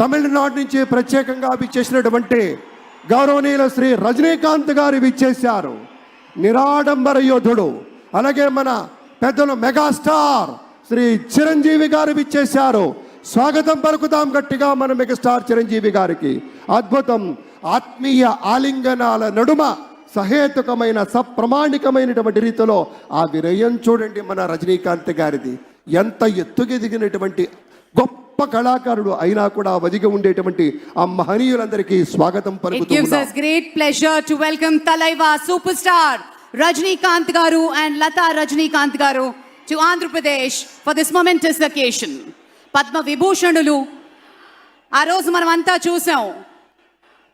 తమిళనాడు నుంచి ప్రత్యేకంగా విచ్చేసినటువంటి గౌరవనీయుల శ్రీ రజనీకాంత్ గారు విచ్చేశారు. నిరాడంబర యోధుడు. అలాగే మన పెద్దలు మెగాస్టార్ శ్రీ చిరంజీవి గారు విచ్చేశారు. స్వాగతం పలుకుతాం గట్టిగా మన మెగాస్టార్ చిరంజీవి గారికి. అద్భుతం ఆత్మీయ ఆలింగనాల నడుమ సహేతుకమైన సప్రమాణికమైనటువంటి రీతిలో ఆ విరయం చూడండి మన రజనీకాంత్ గారిది. ఎంత ఎత్తుకెదిగినటువంటి గొప్ప కళాకారుడు అయినా కూడా అధిగా ఉండేటువంటి ఆ మహనీయులందరికీ స్వాగతం పలుకుతున్నాం great pleasure to welcome Thalaiva super star Rajinikanth గారు అండ్ లతా రజనీకాంత్ గారు to Andhra Pradesh for this momentous occasion Padma విభూషణులు ఆ రోజు మనం అంతా చూసాం.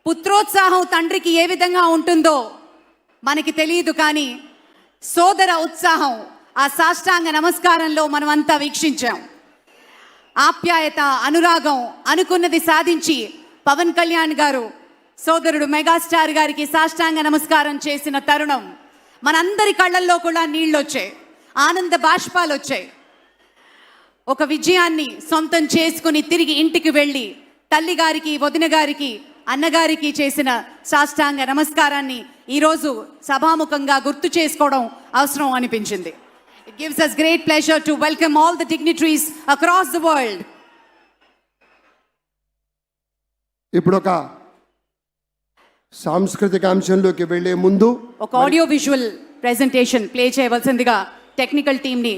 పుత్రోత్సాహం తండ్రికి ఏ విధంగా ఉంటుందో మనకి తెలియదు కానీ సోదర ఉత్సాహం ఆ సాష్టాంగ నమస్కారంలో మనం అంతా వీక్షించాం. ఆప్యాయత అనురాగం అనుకున్నది సాధించి పవన్ కళ్యాణ్ గారు సోదరుడు మెగాస్టార్ గారికి సాష్టాంగ నమస్కారం చేసిన తరుణం మనందరి కళ్ళల్లో కూడా నీళ్ళొచ్చాయి ఆనంద బాష్పాలు వచ్చాయి ఒక విజయాన్ని సొంతం చేసుకుని తిరిగి ఇంటికి వెళ్ళి తల్లి గారికి వదిన గారికి అన్నగారికి చేసిన సాష్టాంగ నమస్కారాన్ని ఈరోజు సభాముఖంగా గుర్తు చేసుకోవడం అవసరం అనిపించింది. It gives us great pleasure to welcome all the dignitaries across the world ఇప్పుడు ఒక సాంస్కృతిక అంశంలోకి వెళ్ళే ముందు ఒక ఆడియో విజువల్ ప్రెజెంటేషన్ ప్లే చేయవలసిందిగా టెక్నికల్ టీమ్ని